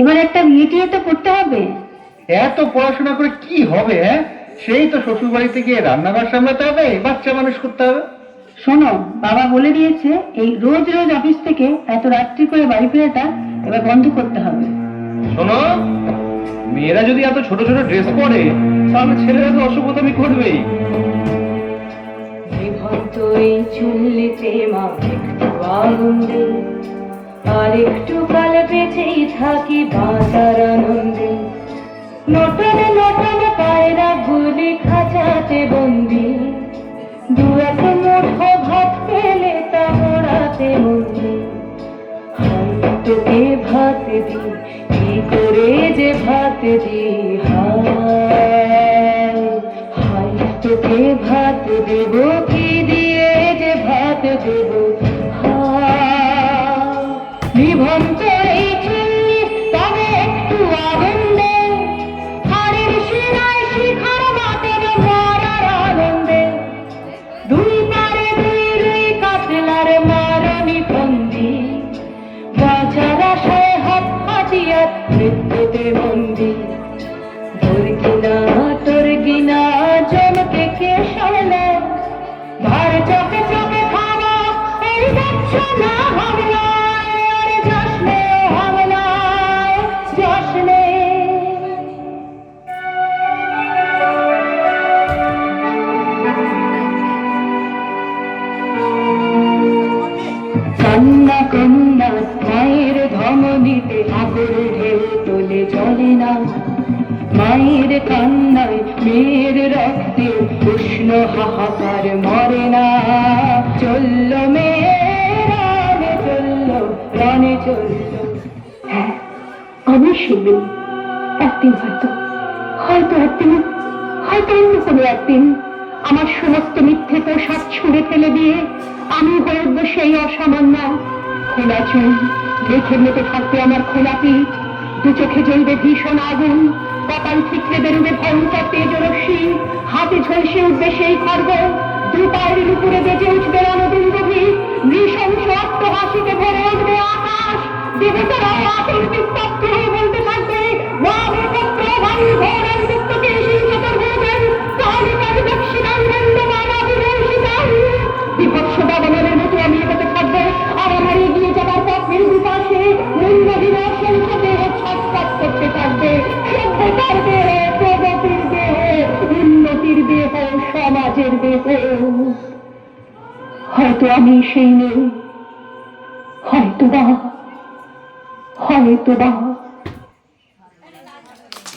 এবার একটা বিয়ে টিয়ে তো করতে হবে। এত পড়াশোনা করে কি হবে হ্যাঁ? সেই তো শ্বশুর বাড়িতে গিয়ে রান্নাঘর সামলাতে হবে বাচ্চা মানুষ করতে হবে। শোনো বাবা বলে দিয়েছে এই রোজ রোজ অফিস থেকে এত রাত্রি করে বাড়ি ফেরাটা এবার বন্ধ করতে হবে। শোনো মেয়েরা যদি এত ছোট ছোট ড্রেস পরে তাহলে ছেলেরা তো অসভ্যতামি করবেই। বিভক্ত এই চুল্লিতে মা একটু আগুন দে আর একটু কাল বেঁচেই থাকি বাঁচার আনন্দে। নটনে নটনে পায়রা গুলি খাঁচাতে বন্দি। দু এক মুঠো ভাত পেলে তা মোড়াতে মন্দি। তোকে ভাত দি কি করে যে ভাত দি হায়, তোকে ভাত দেব, কি দিয়ে যে ভাত দেব। দুই পারে দুই রুই কাতলার মারণি ফন্দি বাঁচার আশায় হাত হাতিয়ার মৃত্যুতে বন্দি। তোর কিনা কান্না কান্না মায়ের ধমনীতে সাগর ঢেউ তোলে চলে না। মায়ের কান্নায় মেয়ের রক্তে উষ্ণ হাহাকার মরে না। চলল রানে চলল রানে চলল। হ্যাঁ আমি শুনবেন একদিন হয়তো হয়তো একদিন, হয়তো অন্য কোনো একদিন আমার সমস্ত মিথ্যে পোশাক ছুঁড়ে ফেলে দিয়ে আমি হয়ে উঠবো সেই অসামান্য খোলা চুল। দেখে মেতে থাকবে আমার খোলা পিঠ। দু চোখে জ্বলবে ভীষণ আগুন। কপাল ঠিকরে বেরোবে ভয়ঙ্কর তেজ রশ্মি হাতে ঝলসে উঠবে সেই খর্গ। দু পায়ের উপরে বেজে উঠবে রণদুন্দভি নৃশংস অট্টহাসিতে ভরে উঠবে আকাশ। দেবতারাও সমাজের দেহ হয়তো আমি সেই নেই হয়তো বা হয়তো বা